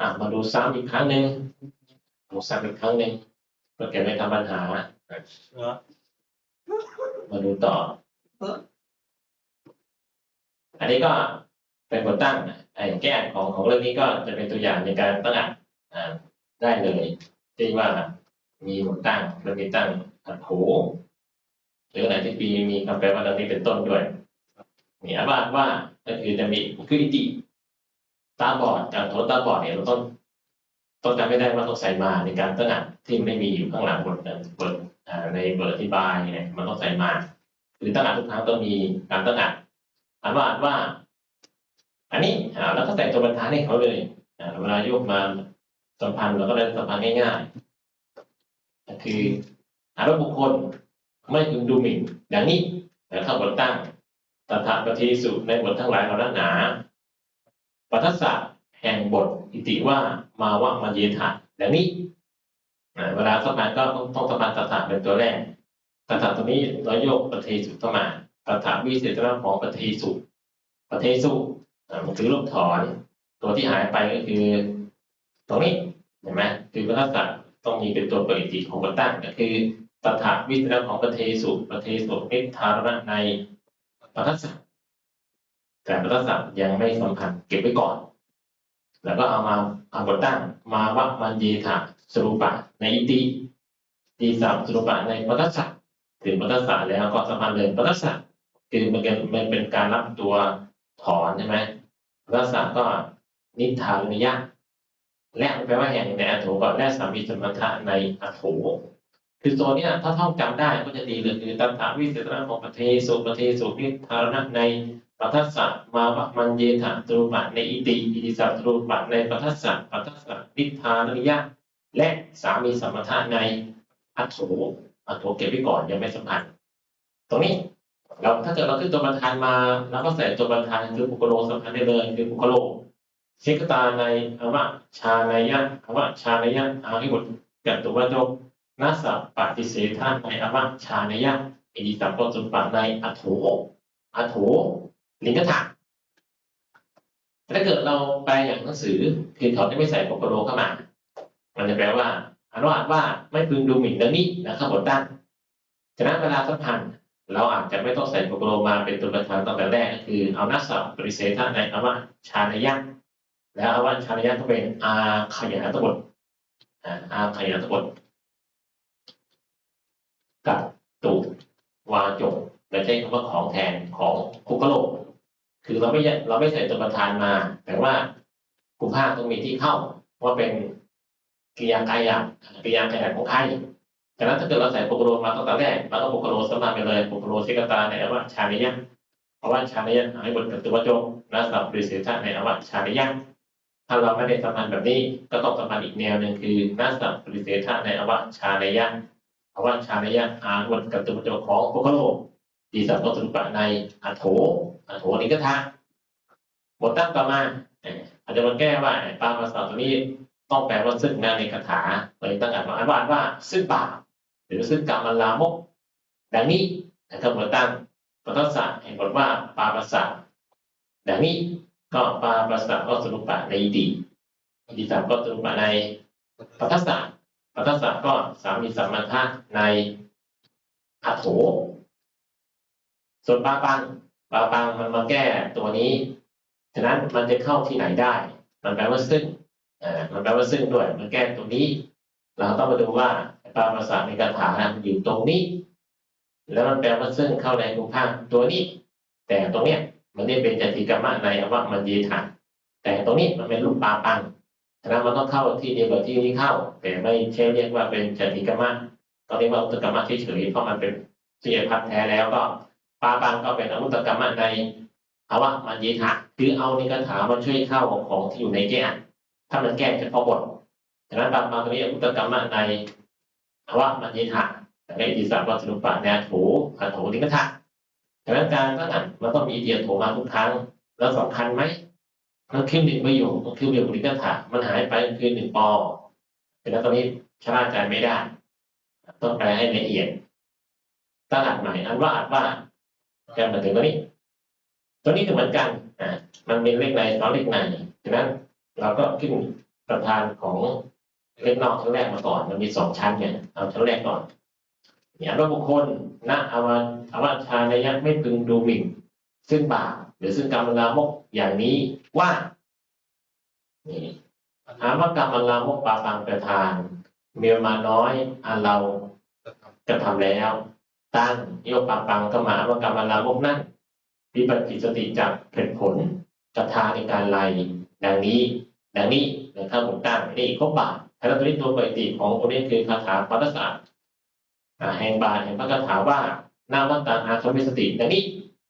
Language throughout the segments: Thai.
อะมาดูซ้ำอีกครั้งหนึ่งดูซ้ำอีกครั้งหนึ่งเพื่อเก็บไม่ทำปัญหา มาดูต่อ อันนี้ก็เป็นบทตั้งไอ้แก้ของของเรื่องนี้ก็จะเป็นตัวอย่างในการตั้งอะอ่าได้เลยที่ว่ามีบทตั้งแล้วมีตั้งอัดโขหรืออะไรที่มีมีคำแปลว่าเรื่องนี้เป็นต้นด้วยมีอาบาตว่าก็คือจะมีคืออิติ ตาบอดจากโทษตาบอดเนี่ยเราต้องต้องจำไม่ได้ว่าต้องใส่มาในการตั้งอะที่ไม่มีอยู่ข้างหลังบทบทในบทอธิบายเนี่ยมันต้องใส่มาหรือตั้งอะทุกครั้งต้องมีการตั้งอะอ่านว่าอ่านว่า อันนี้อ่าแล้วก็ใส่ตัวบรรทัดให้เขาเลยเวลาโยกมาสัมพันธ์เราก็ได้สัมพันธ์ง่ายๆคืออานว่าบุคคลไม่พึงดูหมิ่นอย่างนี้แล้วเข้าบทตั้งตถาปฏิสุในบททั้งหลายเหล่านั้นหนา ปัทสะแห่งบทอิติว่ามาวะมาเยถะอย่างนี้อ่เวลาสัมพันก็ต้องต้องสัมพันตถาเป็นตัวแรกตถาตัวนี้เราโยกปฏิสุเข้ามาตถาวิเศษณะของปฏิสุปฏิสุมันคือลูกถอน ตัวที่หายไปก็คือ ตรงนี้เห็นไหมคือพระทัศน์ต้องมีเป็นตัวปริจิของบทตั้งก็คือตถาวิเศษณะของปฏิสุปฏิสุนิทารณะในปทัศน์ แต่ปทัศน์ยังไม่สัมพันธ์เก็บไว้ก่อน แล้วก็เอามาเอาบทตั้งมาวัดมันเยถะสรุปะในอิติตีสามสรุปะในปทัศน์ถึงปัสสะแล้วก็สัมพันธ์เลยปัสสะคือมันเป็นมันเป็นการรับตัวถอนใช่ไหมปัสสะก็นิทานนิยะและแปลว่าแห่งในอัโถก่อนและสามีสมถะในอัโถคือตัวเนี้ยถ้าท่องจำได้ก็จะดีเลยคือตัณหาวิเศษณะของปเทสุปเทสุนิทารณะใน ปัทสสะมาวะมันเยถะตรูปะในอิติอิติสัตรูปะในปัทสสะปัทสสะนิทานนิยะและสามีสมถะในอัตโถอาตัวเก็บไว้ก่อนยังไม่สัมพันธ์ตรงนี้เราถ้าเกิดเราขึ้นตัวประธานมาแล้วก็ใส่ตัวประธานคือปุกโลสัมพันธ์ได้เลยคือปุกโลเชกตาในอวะชาในยะอวะชาในยะอาหิบุตกัตตุวัจโจนัสสะปฏิเสธาในอวะชาในยะอิติสัพพสุปะในอัตโถอัตโถ ลิงก็ถาถ้าเกิดเราแปลอย่างหนังสือคือเขาจะไม่ใส่ปุกโลเข้ามา มันจะแปลว่าอนุญาตว่าไม่พึงดูหมิ่นดังนี้นะครับบทตั้งฉะนั้นเวลาสัมพันธ์เราอาจจะไม่ต้องใส่โปรโลมาเป็นตัวประธานตั้งแต่แรกก็คือเอานักสับปริเสธาในอวะชาณยะแล้วอาวะชาณยะก็เป็นอาขยานตบทอาขยานตบทกับตุวาจกและใช้คำว่าของแทนของคุกโลก คือเราไม่เราไม่ใส่ตัวประธานมา แต่ว่ากุภาคต้องมีที่เข้าว่าเป็นกิริยากายหยาบกิริยากายหยาบของใครฉะนั้นถ้าเกิดเราใส่ปุกโรมาตั้งแต่แรกเราก็ปุกโรสมาไปเลยปุกโรสิกตาในอวชานิยะอวชานิยะให้บทกับตัวโจนะสับปริเสธะในอวชานิยะถ้าเราไม่ได้สัมพันธ์แบบนี้ก็ต้องสัมพันธ์อีกแนวหนึ่งคือนัสับปริเสธะในอวชานิยะอวชานิยะอานบทกับตัวโจของปุกโร ดีสัพพตุปะในอัโถอัโถนิกทะบทตั้งต่อมาอาจจะมาแก้ว่าปามาสาตัวนี้ต้องแปลว่าซึ่งงานในคาถาเลยตั้งอ่านว่าอ่านว่าอ่านว่าซึ่งบาปหรือซึ่งกรรมลามกดังนี้นะครับบทตั้งปทัสสะเห็นบทว่าปาปัสสะดังนี้ก็ปาปัสสะก็สรุปปะในอิติอิติสามก็สรุปปะในปทัสสะปทัสสะก็สามีสัมมันทะในอัโถ ส่วนปลาปังปลาปังมันมาแก้ตัวนี้ ฉะนั้นมันจะเข้าที่ไหนได้ มันแปลว่าซึ่งอ่ามันแปลว่าซึ่งด้วย มันแก้ตรงนี้ เราต้องมาดูว่าปราภาษาในคาถามันอยู่ตรงนี้ แล้วมันแปลว่าซึ่งเข้าในกลุ่มภาคตัวนี้ แต่ตรงเนี้ยมันได้เป็นจติกรรมะในอวมันยีฐานแต่ตรงนี้มันเป็นรูปปลาปังฉะนั้นมันต้องเข้าที่เดียวกับที่นี้เข้า แต่ไม่ใช่เรียกว่าเป็นจติกรรมะตอนนี้ว่าอุตกรรมะเฉยๆเพราะมันเป็นสี่พัดแท้แล้วก็ ปาปังก็เป็นอมุตกรรมในอวะมันเยีฐานคือเอาในคาถามาช่วยเข้าของที่อยู่ในแก้ถ้ามันแก้เฉพาะบทฉะนั้นบางบางตรงนี้อุตกรรมในอวะมันเยีฐานแต่ในอิสัพพสรุปะแนวถูอันโถลิงกถะฉะนั้นการตั้งอ่านมันต้องมีเดียโถมาทุกครั้งแล้วสำคัญไหมมันคือหนึ่งประโยคมันคือประโยคลิกถะมันหายไปคือหนึ่งปอฉะนั้นตอนนี้ชะล่าใจไม่ได้ ต้องแปลให้ละเอียดตั้งอ่านใหม่อันว่าอันว่า แกมาถึงตรงนี้ ตัวนี้ก็เหมือนกันอ่ามันเป็นเลขในสองเลขในฉะนั้นเราก็ขึ้นประธานของเล็กนอกชั้นแรกมาก่อน มันมีสองชั้นเนี่ยเอาชั้นแรกก่อนเนี่ยว่าบุคคลณอาวาอาวาชาในยักไม่พึงดูหมิ่นซึ่งบาปหรือซึ่งกรรมลามกอย่างนี้ว่านี่อามกรรมลามกปาปังประทาน เมีประมาน้อยอันเรากระทำแล้ว ตั้งโยกปาปังก็หมาวกรรมลามกนั่นวิปัสสิสติจากเหตุผลกระทาในการไล่ดังนี้ดังนี้นะครับผมตั้งนี่ครบบาทถ้าเราตัวนี้ตัวปกติของตัวนี้คือคาถาปัตตสาอ่าแห่งบาทแห่งพระคาถาว่านามัตตังอาคามิสติดังนี้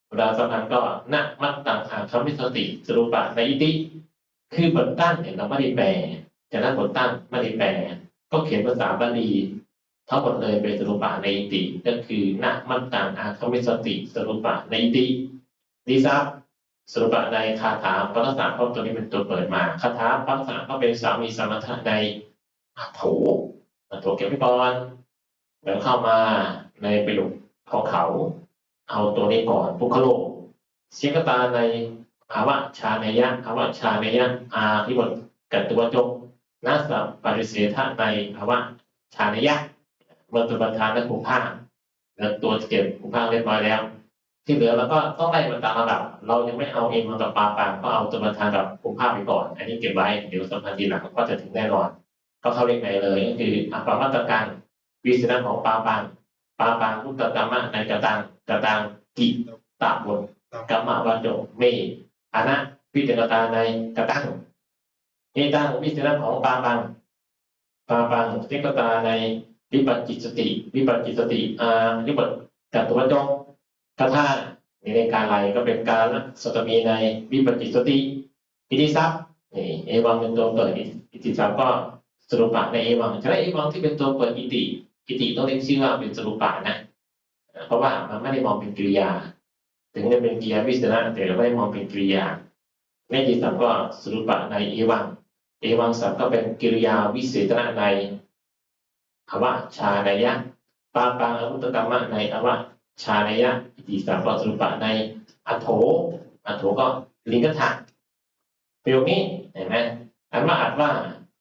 เวลาสำคัญก็นามัตตังอาคามิสติสรุปะในอิติ คือบทตั้งเนี่ยเราไม่ได้แปลจากนั้นบทตั้งไม่ได้แปลก็เขียนภาษาบาลี ทั้งหมดเลยเป็นสรุปะในติก็คือนามัตตังอาคมิสติสรุปะในติดีซับสรุปะในคาถาปัสสะเพราะตัวนี้เป็นตัวเปิดมาคาถาปัสสะก็เป็นสามีสมถะในอัโถอัฏโถเก็บไว้ก่อนแล้วเข้ามาในประโยคของเขา เอาตัวนี้ก่อนปุคโลเสียงกตาในภาวะชาเนยะภาวะชาเนยะอาที่บทกัตตุวจกนัสสะปริเสธะในภาวะชาเนยะ เมื่อตัวประธานและภูมิภาแล้วตัวเก็บภูมิภาเรียบร้อยแล้ว ที่เหลือเราก็ต้องไล่มันตามระดับ เรายังไม่เอาเองมันกับปลาปางก็เอาตัวประธานกับภูมิภาไปก่อน อันนี้เก็บไว้เดี๋ยวสัมพันธ์ทีหลังก็จะถึงแน่นอน ก็เข้าเลขไหนเลยก็คืออัปปมาตรการวิสนะของปลาปางปลาปางพุทธกรรมะในกระตังกระตังกิตาบนกรรมวันโจเมอานะพิจารตาในกระตังเอตังวิสนะของปลาปางปลาปางเทกตาใน วิปัสจิตสติ วิปัสจิตสติอาวิปัสจัตุวจกถ้าถ้าในการไล่ก็เป็นการสตมีในวิปจิตสติอิติซับนี่เอวังเป็นตัวเปิดอิติซับก็สรุปะในเอวังฉะนั้นเอวังที่เป็นตัวเปิดอิติอิติต้องเรียกชื่อว่าเป็นสรุปะนะ เพราะว่ามันไม่ได้มองเป็นกริยา ถึงจะเป็นกิริยาวิสนะแต่เราไม่ได้มองเป็นกริยาในอิติซับก็สรุปะในเอวัง เอวังสับก็เป็นกิริยาวิเศษณะใน อวชาในยะปาปังอวุตกรรมะในอวชาในยะอิติสามปสรุปะในอัโถอัโถก็ลิงกถะประโยคนี้เห็นไหมอันว่าอาจว่า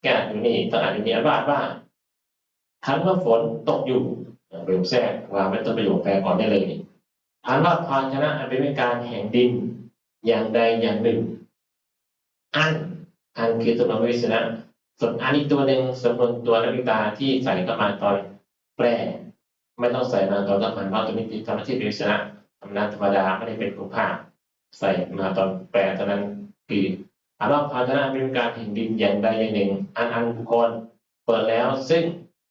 แกอ่อยู่นี่ต้องอ่านอยู่นี่อันว่าอาจว่าทันว่าฝนตกอยู่ประโยคแทรกวางไว้ต้นประโยคแปลก่อนได้เลยอันว่าภาชนะอันเป็นการแห่งดินอย่างใดอย่างหนึ่ง อันอันคือตัวนามวิสนะ ส่วนอันอีกตัวหนึ่งสมมติตัวนักวิตาที่ใส่เข้ามาตอนแปลไม่ต้องใส่มาตอนทำงานว่าตัวนี้เป็นธรรมชาติเป็นชนะธรรมนาธรรมดาไม่ได้เป็นคุณภาใส่มาตอนแปลเท่านั้นคืออาว่าภาชนะเป็นการแห่งดินอย่างใดอย่างหนึ่ง อันอันบุคคลเปิดแล้วซึ่ง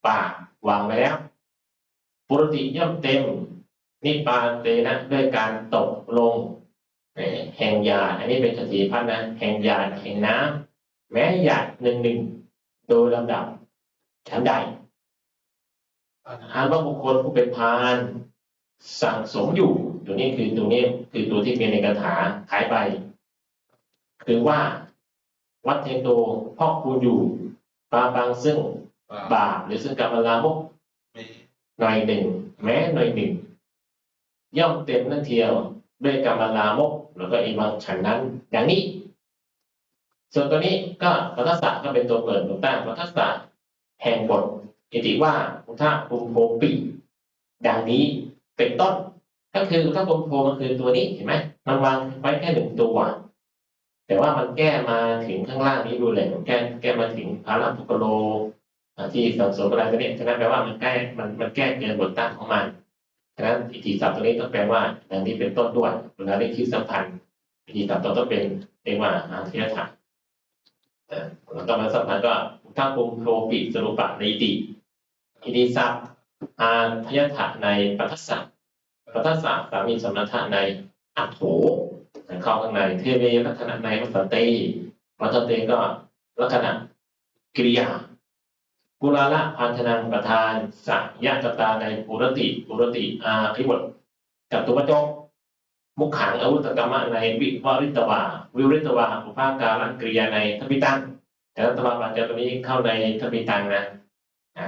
ปากวางไว้แล้วปกติย่อมเต็มนิปานเตนะด้วยการตกลงแห่งยาอันนี้เป็นคติพัฒนะแห่งยาแห่งน้ำ แม้หยาดหนึ่งหนึ่งโดยลำดับชั้นใดอ่านว่าบุคคลผู้เป็นพานสั่งสมอยู่ตัวนี้คือตัวนี้คือตัวที่เป็นในคาถาขายไป คือว่าวัดเทโตพ่อคูอยู่ปาบางซึ่งบาปหรือซึ่งกรรมลามกหน่อยหนึ่ง แม้หน่อยหนึ่ง ย่อมเต็มนั่นเทียวด้วยกรรมลามกแล้วก็อีวังฉันนั้น อย่างนี้ ส่วนตัวนี้ก็ปัทสะก็เป็นตัวเปิดตัวตั้งปัทสะแห่งบทอิติว่าอุทะภูมิโภปิดังนี้เป็นต้น ก็คืออุทะภูมิโภมันคือตัวนี้เห็นไหมมันวางไว้แค่หนึ่งตัวแต่ว่ามันแก้มาถึงข้างล่างนี้ดูเลยมันแก้แก้มาถึงพาราปุกโลที่สังสมอะไรตัวนี้ฉะนั้นแปลว่ามันแก้มันมันแก้เกินบทตั้งของมันฉะนั้นอิติศัพท์ตัวนี้ต้องแปลว่าดังนี้เป็นต้นด้วยเวลาเรียกชื่อสัมพันธ์อิติศัพท์ต้องเป็นเรียกว่าอาเทียถะ เอ่อเราต้องมาสัมพันธ์ก็อุทะภูมิโภปิสรุปะในติอิติศัพท์อาทยถะในปัทสะปัทสะสามีสมณะในอัตโถเข้าข้างในเทเวลักษณะในวัตเตวัตเตก็ลักษณะกิริยากุลาละพันธนังประธานสัยยะกตาในปุรติปุรติอาภิบทกับตุวจก มุขขังอาวุธกรรมะในวิวริตวาวิวริตวาอุปาการกริยาในทพิตังแต่รัตวาปัจจตัวนี้เข้าในทพิตังนะอ่า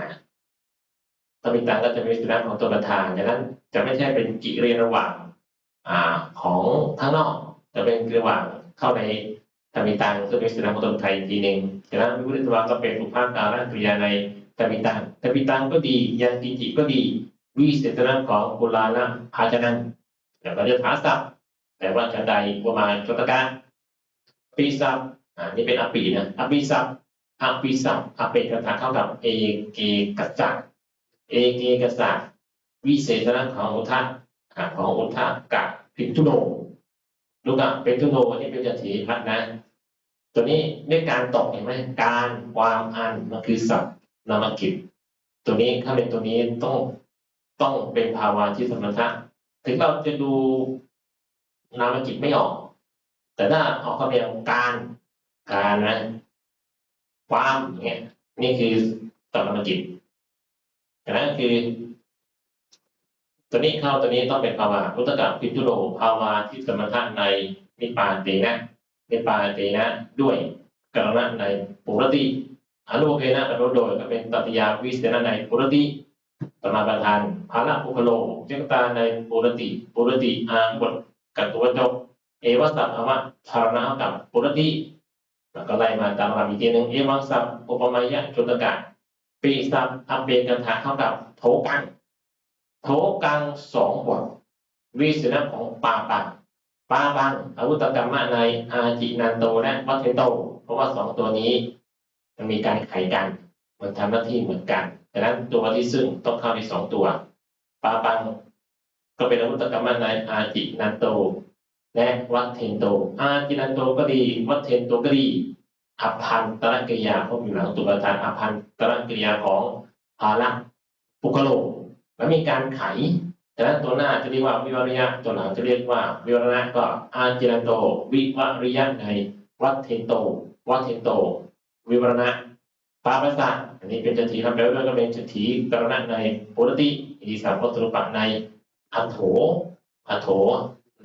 ถ้ามีตังก็จะมีสนะของตัวประธานดังนั้นจะไม่ใช่เป็นกิริยาระหว่างอ่าของข้างนอกจะเป็นระหว่างเข้าในธรรมิตังซึ่งเป็นสนามของตนไทยอีกทีหนึ่งจากนั้นวิพุทธวาก็เป็นอุปาการะกริยาในธรรมิตังธรรมิตังก็ดียันติจิก็ดีวิเศษณะของกุลานะภาชนะ แต่ก็จะถาศัพท์แต่ว่าจะใดประมาณชตกะปีศัพท์อ่านี่เป็นอปีนะอปีศัพท์อปีศัพท์อเปกถาเข้ากับเอเกกัสสะเอเกกัสสะวิเศษณะของอุทาของอุทะกะพิทุโนลูกอะเป็นทุโนนี่เป็นจัตถีพัดนะ ตัวนี้ด้วยการตกเห็นไหมการความอันมันคือศัพท์นามกิจตัวนี้ถ้าเป็นตัวนี้ต้องต้องเป็นภาวะที่สมถะ ถึงเราจะดูนามกิจไม่ออก แต่ถ้าออกคำเดียวการการนะความอย่างเงี้ยนี่คือตัวนามกิตนั้นคือ ตัวนี้เข้าตัวนี้ต้องเป็นภาวะพุทธกับพิจุโรภาวะที่สมถะในนิพานเตนะเป็นปาเตนะด้วยกรณะในปุรติอนุโภเคนะกรโดยก็เป็นตัตยาวิเศษณในปุรติ ตมาประธานภาระอุคโลเจกตาในปุรติปุรติอาบทกัตตัวจบเอวสัพพมะธารณะกับปุรติแล้วก็ไล่มาตามลำอีกทีหนึ่งเอวังสัพอุปมายะจุตกะปีสัพอัปเปกันถาเท่ากับโถกังโถกังสองบทวิเศษณของปาปังปาบังอาวุธกรรมะในอาจินันโตและวัตเทโต เพราะว่าสองตัวนี้ มันมีการไขกันมันทำหน้าที่เหมือนกัน ดังนั้นตัวที่ซึ่งต้องเข้าในสองตัวปาบังก็เป็นอาวุธกรรมะในอาจินันโต และวัตเทนโต อาจินันโตก็ดี วัตเทนโตก็ดีอภันตรกิริยาเพราะอยู่หลังตัวประธานอภันตรกิริยาของภาระปุกโลแล้วมีการไขดังนั้นตัวหน้าจะเรียกว่าวิวริยะตัวหลังจะเรียกว่าวิวรณะก็อาจิรันโต วิวริยะในวัตเทนโต วัตเทนโต วิวรณะปาปัสสะ อันนี้เป็นจตีทำไปด้วยก็เป็นจตีกรณะในปุรติอิติสามวัตถุปะในอัโถอัโถ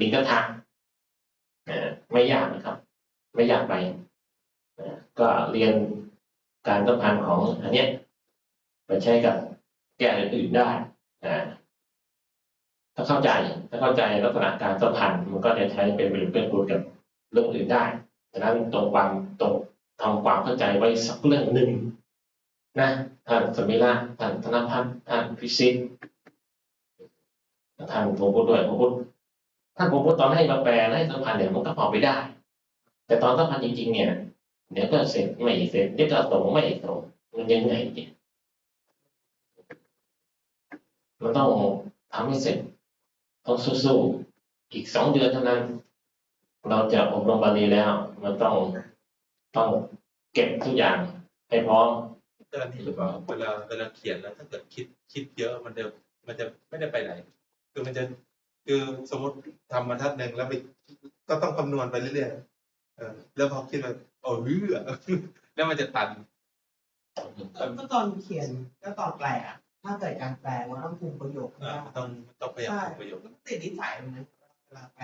ลิงกทักไม่ยากนะครับ ไม่ยากไปก็เรียนการสัมพันธ์ของอันเนี้ยไปใช้กับแก้อื่นได้นะถ้าเข้าใจถ้าเข้าใจลักษณะการสัมพันธ์มันก็จะใช้เป็นประโยชน์เป็นประกับเรื่องอื่นได้ดังนั้นตรงความตรงทำความเข้าใจไว้สักเรื่องหนึ่ง นะท่านสมิระท่านธนพัฒน์ท่านพิสิทธิ์ท่านผมพูดด้วยผมพูดถ้าผมพูดตอนให้มาแปลให้สัมพันธ์เนี่ยมันก็พอไปได้ แต่ตอนสัมพันธ์จริงๆ เนี่ยเดี๋ยวก็เสร็จไม่เสร็จเดี๋ยวก็ส่งไม่ส่งมันยังไงเนี่ยมันต้องทำให้เสร็จต้องสู้ๆอีกสองเดือนเท่านั้น เราจะอบรมบาลีแล้ว มันต้องต้องเก็บทุกอย่างให้พร้อม เตือนที่หรือเปล่าเวลาเวลาเขียนแล้วถ้าเกิดคิดคิดเยอะมันจะมันจะไม่ได้ไปไหน คือมันจะคือสมมติทำบรรทัดหนึ่งแล้วไปก็ต้องคำนวณไปเรื่อยๆเออแล้วพอคิดว่าโอ้เฮือแล้วมันจะตันก็ตอนเขียนก็ตอนแปลอะถ้าเกิดการแปลเราต้องปรุงประโยคอ่าให้ได้ต้องต้องพยายามใช่ปรุงประโยคมันติดนิสัยมันนะเวลาแปล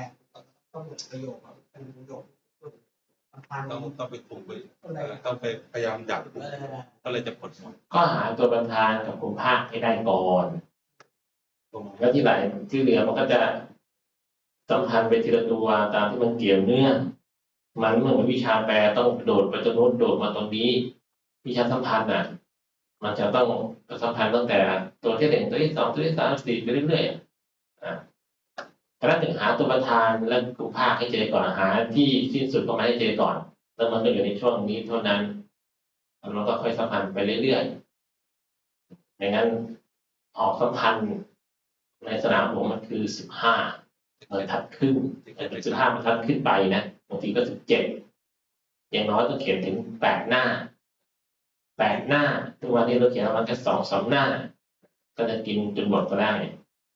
ต้องบทประโยคอะเป็นประโยคสำคัญ ต้องต้องไปปรุงไปอะไรต้องไปพยายามดักเออก็เลยจะผลหมดก็หาตัวประธานกับกลุ่มภาคให้ได้ก่อนตรงแล้วที่ไหลที่เหลือมันก็จะสัมพันธ์ไปทีละตัวตามที่มันเกี่ยวเนื่องมันเหมือนวิชาแปลต้องโดดไปตรงนู้นโดดมาตรงนี้ วิชาสัมพันธ์อะ มันจะต้องสัมพันธ์ตั้งแต่ตัวที่หนึ่งตัวที่สองตัวที่สามสี่ไปเรื่อยๆอะ อะแต่ละถึงหาตัวประธานและกลุ่มภาคให้เจอก่อนหาที่สิ้นสุดของมันให้เจอก่อน แล้วมันก็อยู่ในช่วงนี้เท่านั้นแล้วมันก็ค่อยสัมพันธ์ไปเรื่อยๆดังนั้นออกสัมพันธ์ในสนามหลวงมันคือสิบห้าบรรทัดขึ้นแต่สิบห้าบรรทัดขึ้นไปนะบางทีก็สิบเจ็ดอย่างน้อยก็เขียนถึงแปดหน้าแปดหน้าทุกวันนี้เราเขียนประมาณแค่สองสามหน้า ก็จะกินจนหมดก็ได้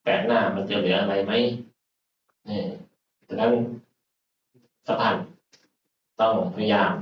แปดหน้ามันจะเหลืออะไรไหม นี่ดังนั้นสะพานต้องพยายาม